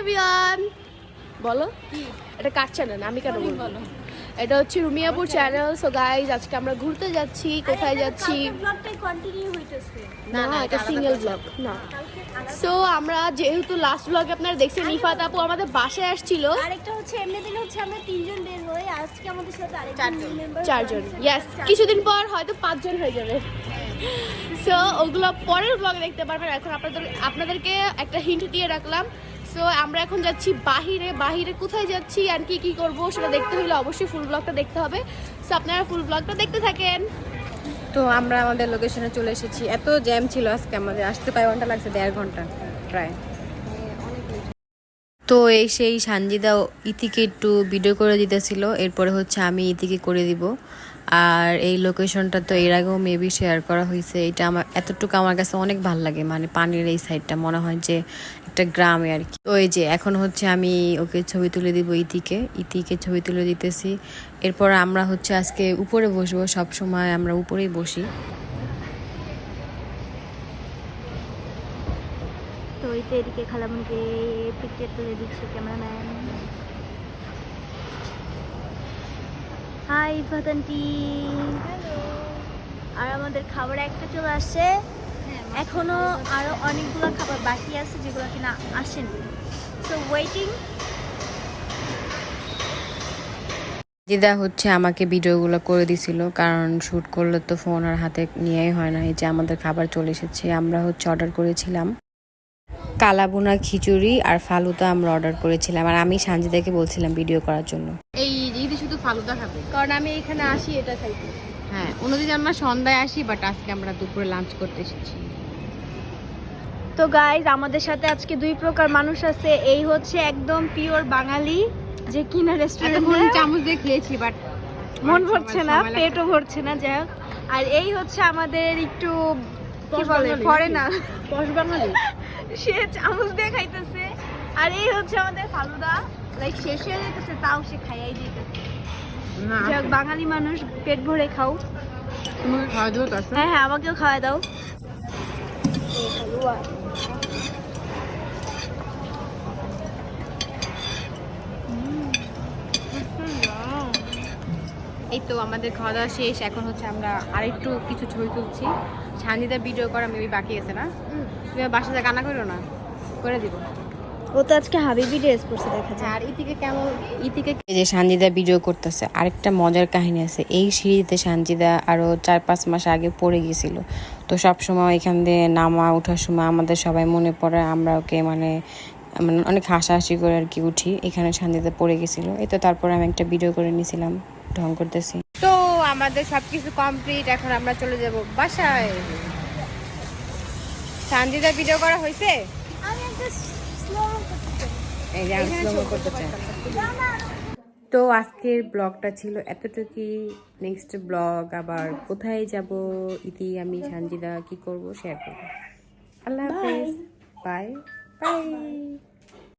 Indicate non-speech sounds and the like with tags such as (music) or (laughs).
Everyone. বলো। এটা কার channel আমি কেন বলব? এটা হচ্ছে রুমিয়াপুর চ্যানেল সো গাইজ আজকে আমরা ঘুরতে যাচ্ছি কোথায় যাচ্ছি? না না এটা সিঙ্গেল ব্লগ না। সো আমরা যেহেতু লাস্ট ব্লগে আপনারা দেখছেন নিফাত আপু আমাদের বাসায় আসছিল। আরেকটা হচ্ছে এমনি দিন হচ্ছে আমরা তিনজন বের হই আজকে আমাদের সাথে আরেকজন মেম্বার চারজন। ইয়েস কিছুদিন পর হয়তো পাঁচজন হয়ে যাবে। সো ওগুলো পরের ব্লগে দেখতে পারবেন। এখন আপনাদের আপনাদেরকে একটা হিন্ট দিয়ে রাখলাম। সো আমরা এখন যাচ্ছি বাহিরে। বাহিরে কোথায় যাচ্ছি আর কি কি করব সেটা দেখতে হলে অবশ্যই ফুল ব্লগটা দেখতে হবে। সো আপনারা ফুল ব্লগটা দেখতে থাকেন। তো আমরা আমাদের লোকেশনে চলে এসেছি। এত জ্যাম ছিল আজকে আমাদের। আসতে প্রায় ঘণ্টা লাগছে, দেড় ঘণ্টা প্রায়। তো এই সেই সানজিদা ইতিকে একটু ভিডিও করে দিতেছিল। এরপরে হচ্ছে আমি ইতিকে করে দিব। আর এই লোকেশনটা তো এর আগেও মেবি শেয়ার করা হয়েছে। এটা আমার এতটুকু আমার কাছে অনেক ভালো লাগে। মানে পানির এই সাইডটা মনে হয় যে একটা গ্রামে আর কি। তো এই যে এখন হচ্ছে আমি ওকে ছবি তুলে দিব ইতিকে। ইতিকে ছবি তুলে দিতেছি। এরপর আমরা হচ্ছে আজকে উপরে বসবো সব সময় আমরা উপরেই বসি। তো এইতে এদিকে খালামুনকে পিকচার তুলে দিচ্ছে ক্যামেরাম্যান হাই ফাতান্টি আর আমাদের খাবার একটা চলে আসছে। এখনও আরও অনেকগুলো খাবার বাকি আছে যেগুলো কিনা আসেনি। সো ওয়েটিং দিদা হচ্ছে আমাকে ভিডিওগুলো করে দিছিল কারণ শ্যুট করলে তো ফোন আর হাতে নিয়েই হয় না এই যে আমাদের খাবার চলে এসেছে আমরা হচ্ছে অর্ডার করেছিলাম। কালাবুনা খিচুড়ি আর ফালুদা আমরা অর্ডার করেছিলাম আর আমি সানজিদাকে বলছিলাম ভিডিও করার জন্য। এই ঈদে শুধু ফালুদা খাবে? কারণ আমি এখানে আসি এটা খাইতে। হ্যাঁ অন্যদিন আমরা সন্ধ্যায় আসি বাট আজকে আমরা দুপুরে লাঞ্চ করতে এসেছি। তো গাইজ আমাদের সাথে আজকে দুই প্রকার মানুষ আছে। এই হচ্ছে একদম পিওর বাঙালি যে কিনা রেস্টুরেন্ট চামচ দিয়ে খেয়েছি বাট মন ভরছে না পেটও ভরছে না যাই আর এই হচ্ছে আমাদের একটু কি বলে ফরেনার দশ বাঙালি? (laughs) সে চামচ দিয়ে খাইতেছে। আর এই হচ্ছে আমাদের ফালুদা। লাইক শেষ হয়ে যেতেছে তাও সে খাইয়াই দিতেছে। যাই বাঙালি মানুষ পেট ভরে খাও। খাওয়া দাওয়া করছ? হ্যাঁ হ্যাঁ আমাকেও খাওয়া দাও। এই তো আমাদের খাওয়া দাওয়া শেষ। এখন হচ্ছে আমরা আরেকটু কিছু ছবি তুলছি। সানজিদা ভিডিও করা মেবি বাকি আছে না? তুমি বাসাতে কান্না করো না করে দিব। ও তো আজকে হাবিবি ড্রেস পরছে দেখা যায় আর ইতিকে কেমন ইতিকে যে সানজিদা ভিডিও করতেছে আরেকটা মজার কাহিনী আছে। এই সিঁড়িতে সানজিদা আরও চার পাঁচ মাস আগে পড়ে গিয়েছিল। তো সব সময় এখান দিয়ে নামা ওঠার সময় আমাদের সবাই মনে পড়ে আমরা ওকে মানে মানে অনেক হাসাহাসি করে আর কি উঠি। এখানে সানজিদা পড়ে গেছিল এই তো তারপরে আমি একটা ভিডিও করে নিয়েছিলাম। ঢং করতেছি। তো আমাদের সবকিছু কমপ্লিট এখন আমরা চলে যাব বাসায়। সানজিদা ভিডিও করা হয়েছে আমি এই যে করতে চাই। তো আজকের ব্লগটা ছিল এতটুকুই। নেক্সট ব্লগ আবার কোথায় যাব ইতি আমি সানজিদা কি করব শেয়ার করব। আল্লাহ হাফেজ। Bye bye